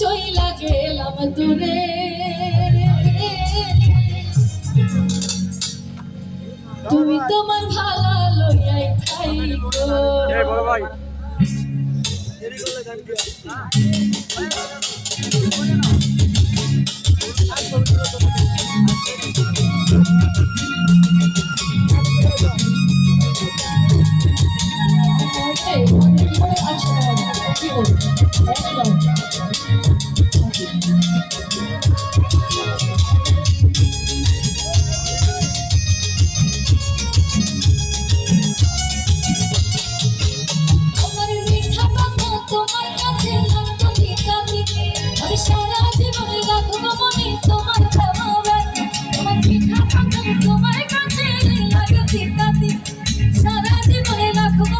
চইলা গেলাম দূরে। তুমি তোমার ভালা লইয়াই থাইকো বড় ভাই।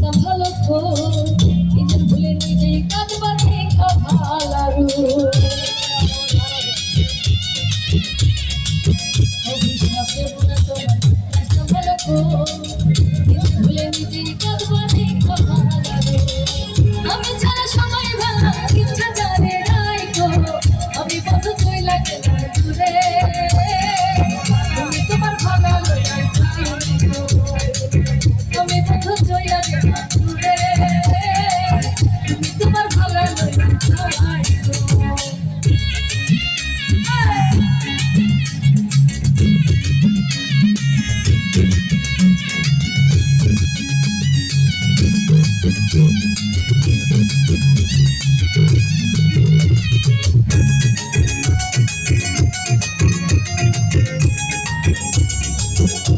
哪怕落魄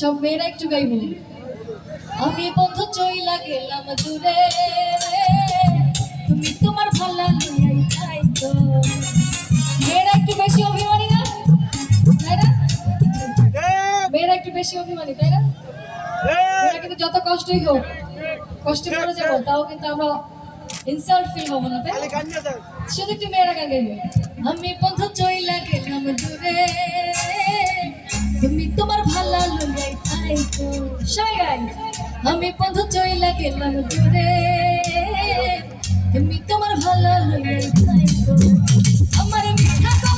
সব মেয়েরা একটু গাইব আমি বন্ধু চইলা গেলাম দূরে। তুমি তোমার ভালা লইয়াই তাই তো মেয়েরা একটু বেশি অভিমানী না? তাই না মেয়েরা একটু বেশি অভিমানী তাই না মেয়েরা কিন্তু যত কষ্টই হোক কষ্ট করে যাব তাও কিন্তু আমরা ইনসাল্ট ফিল হব না তাই শুধু একটু মেয়েরা গান গাইবে। আমি বন্ধু চইলা গেলাম দূরে। আমি বন্ধু চইলা গেলাম দূরে। তুমি তোমার ভালো লইয়া আমার মিঠা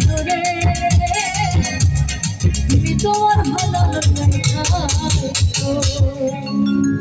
ধরে। তুমি তোমার ভালো লাগে